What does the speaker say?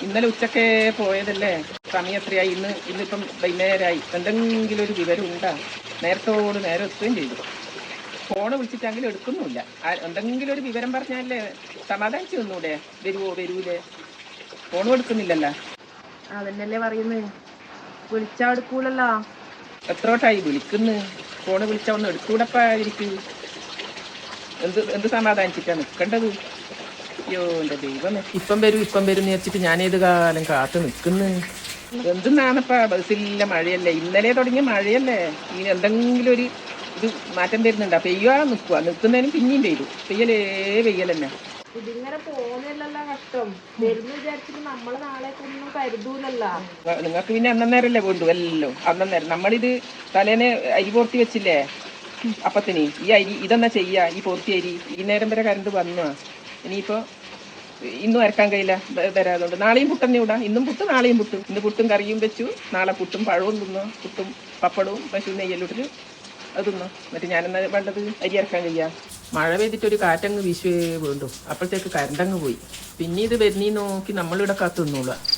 ഇന്നലെ ഉച്ചക്കെ പോയതല്ലേ? സമയം എത്രയായി? ഇന്ന് ഇന്നിപ്പം വൈകുന്നേരമായി. എന്തെങ്കിലും ഒരു വിവരം ഉണ്ടാ? നേരത്തോട് നേരെ എത്തുകയും ചെയ്തു. ഫോണ് വിളിച്ചിട്ടെങ്കിലും എടുക്കുന്നുമില്ല. എന്തെങ്കിലും ഒരു വിവരം പറഞ്ഞാലേ സമാധാനിച്ചു നിന്നൂടെ? വരുവോ വരൂലേ? ഫോണും എടുക്കുന്നില്ലല്ലോ. അതന്നല്ലേ പറയുന്നത് വിളിച്ചാ എടുക്കൂലല്ലോ. എത്രോട്ടായി വിളിക്കുന്നു? ഫോണ് വിളിച്ചാ ഒന്ന് ഇരിക്കൂ. എന്ത് എന്ത് സമാധാനിച്ചിട്ടാ നിൽക്കേണ്ടത് അയ്യോ എന്റെ ദൈവമേ. ഇപ്പം വരും ഇപ്പം വരും നേരിച്ചിട്ട് ഞാൻ ഏത് കാലം കാത്തു നിൽക്കുന്നു. എന്തെന്നാണപ്പാ ബസ്സില്ല മഴയല്ലേ? ഇന്നലെ തുടങ്ങിയ മഴയല്ലേ? ഇനി എന്തെങ്കിലും ഒരു ഇത് മാറ്റം വരുന്നുണ്ടോ. പെയ്യാ നിൽക്കുക നിൽക്കുന്നതിനും പിന്നെയും പെയ്തു പെയ്യലേ പെയ്യലെന്നെ. ഇതിങ്ങനെ പോകുന്നില്ലല്ലോ കഷ്ടം. വരുന്ന വിചാരിച്ചിട്ട് നമ്മൾ നാളേക്കൊന്നും കരുതൂലല്ലോ. നിങ്ങൾക്ക് പിന്നെ അന്നേരല്ലേ വേണ്ടു എല്ലാം അന്നേരം നമ്മളിത് തലേന്ന് അരി പോർത്തി വെച്ചില്ലേ? അപ്പത്തിന്. ഈ അരി ഇതെന്നാ ചെയ്യാ? ഈ പോർത്തി അരി ഈ നേരം വരെ കറണ്ട് വന്നു. ഇനിയിപ്പോ ഇന്നും അരക്കാൻ കഴിയില്ല. തരാതുണ്ട് നാളെയും നാളെയും പുട്ടന്നെ വിടാം ഇന്നും പുട്ട് നാളെയും പുട്ട്. ഇന്ന് പുട്ടും കറിയും വെച്ചു. നാളെ പുട്ടും പഴവും തിന്നു. പുട്ടും പപ്പടവും പശു നെയ്യെല്ലാം ഇട്ടിട്ട് അത് തിന്നു. എന്നിട്ട് ഞാനെന്നാ വേണ്ടത്? അരി ഇറക്കാൻ കഴിയാ. മഴ പെയ്തിട്ടൊരു കാറ്റങ്ങ് വീശുവേ വീണ്ടും. അപ്പോഴത്തേക്ക് കരണ്ടങ്ങ് പോയി. പിന്നെ ഇത് വരുന്നീ നോക്കി നമ്മളിവിടെ കാത്തു നിന്നോളാം